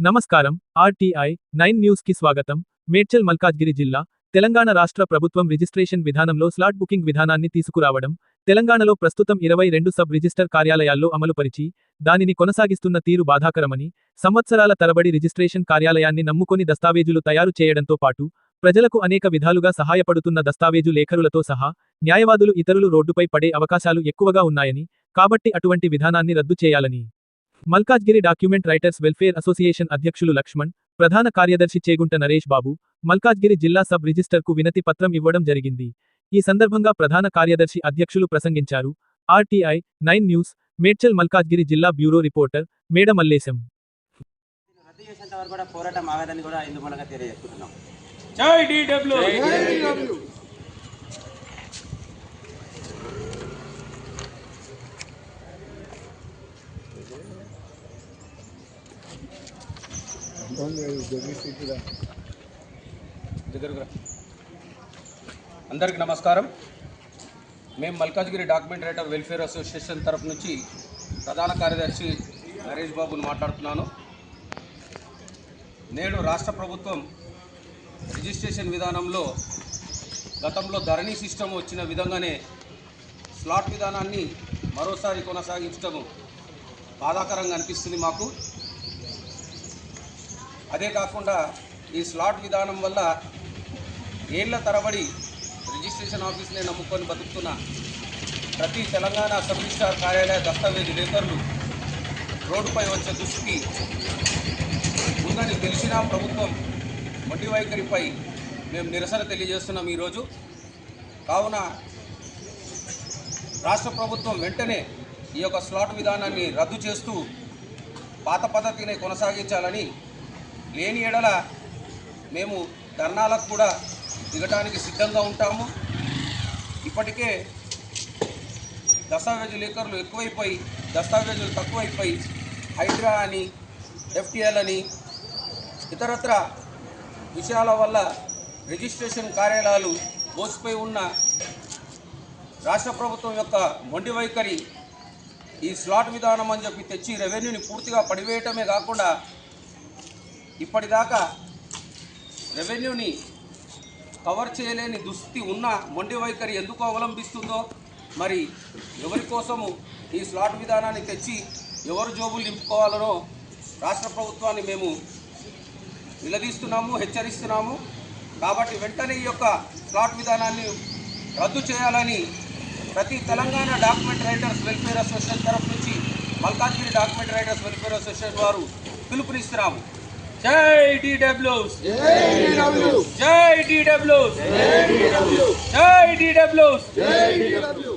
నమస్కారం. RTI nine న్యూస్కి స్వాగతం. మేడ్చల్ మల్కాజ్గిరి జిల్లా తెలంగాణ రాష్ట్ర ప్రభుత్వం రిజిస్ట్రేషన్ విధానంలో స్లాట్ బుకింగ్ విధానాన్ని తీసుకురావడం తెలంగాణలో ప్రస్తుతం ఇరవై రెండు సబ్ రిజిస్టర్ కార్యాలయాల్లో అమలుపరిచి దానిని కొనసాగిస్తున్న తీరు బాధాకరమని సంవత్సరాల తరబడి రిజిస్ట్రేషన్ కార్యాలయాన్ని నమ్ముకొని దస్తావేజులు తయారు చేయడంతో పాటు ప్రజలకు అనేక విధాలుగా సహాయపడుతున్న దస్తావేజు లేఖరులతో సహా న్యాయవాదులు ఇతరులు రోడ్డుపై పడే అవకాశాలు ఎక్కువగా ఉన్నాయని కాబట్టి అటువంటి విధానాన్ని రద్దు చేయాలని. Malkajgiri document writers welfare association అధ్యక్షులు లక్ష్మణ్ ప్రధాన కార్యదర్శి చేగుంట నరేష్ బాబు మల్కాజ్గిరి జిల్లా సబ్ రిజిస్టర్కు వినతి పత్రం ఇవ్వడం జరిగింది. ఈ సందర్భంగా ప్రధాన కార్యదర్శి అధ్యక్షులు ప్రసంగించారు. RTI nine news Medchal Malkajgiri జిల్లా బ్యూరో రిపోర్టర్ మేడ మల్లేశం. రద్దు చేసేంత వరకు కూడా పోరాటం ఆగదని కూడా ఇందు మూలంగా అందరికీ నమస్కారం. మేము Malkajgiri document writer welfare association తరఫు నుంచి ప్రధాన కార్యదర్శి నరేష్ బాబుని మాట్లాడుతున్నాను. నేడు రాష్ట్ర ప్రభుత్వం రిజిస్ట్రేషన్ విధానంలో గతంలో ధరణి సిస్టమ్ వచ్చిన విధంగానే స్లాట్ విధానాన్ని మరోసారి కొనసాగించడం బాధాకరంగా అనిపిస్తుంది మాకు. అదే కాకుండా ఈ స్లాట్ విధానం వల్ల ఏళ్ళ తరబడి రిజిస్ట్రేషన్ ఆఫీస్ని నమ్ముకొని బతుకుతున్న ప్రతి తెలంగాణ సబ్ కార్యాలయ దస్తావేజీ లేఖర్లు రోడ్డుపై వచ్చే దృష్టికి ఉందని తెలిసిన ప్రభుత్వం మొండి వైఖరిపై మేము నిరసన తెలియజేస్తున్నాం ఈరోజు. కావున రాష్ట్ర ప్రభుత్వం వెంటనే ఈ యొక్క స్లాట్ విధానాన్ని రద్దు చేస్తూ పాత పద్ధతిని కొనసాగించాలని లేని ఎడల మేము ధర్నాలకు కూడా దిగటానికి సిద్ధంగా ఉంటాము. ఇప్పటికే దస్తావేజు లేఖర్లు ఎక్కువైపోయి దస్తావేజులు తక్కువైపోయి హైడ్రా అని ఎఫ్టీఎల్ అని ఇతరత్ర విషయాల వల్ల రిజిస్ట్రేషన్ కార్యాలయాలు మోసిపోయి ఉన్న రాష్ట్ర ప్రభుత్వం యొక్క మొండి వైఖరి ఈ స్లాట్ విధానం అని చెప్పి తెచ్చి రెవెన్యూని పూర్తిగా పడివేయటమే కాకుండా ఇప్పటిదాకా రెవెన్యూని కవర్ చేయలేని దుస్థితి ఉన్న మొండి వైఖరి ఎందుకు అవలంబిస్తుందో మరి ఎవరి కోసము ఈ స్లాట్ విధానాన్ని తెచ్చి ఎవరు జోబులు నింపుకోవాలనో రాష్ట్ర ప్రభుత్వాన్ని మేము నిలదీస్తున్నాము హెచ్చరిస్తున్నాము. కాబట్టి వెంటనే ఈ యొక్క స్లాట్ విధానాన్ని రద్దు చేయాలని ప్రతి Telangana document writers welfare association తరఫు నుంచి Malkajgiri document writers welfare association వారు పిలుపునిస్తున్నాము. जय डी डब्ल्यू जय डी डब्ल्यू जय डी डब्ल्यू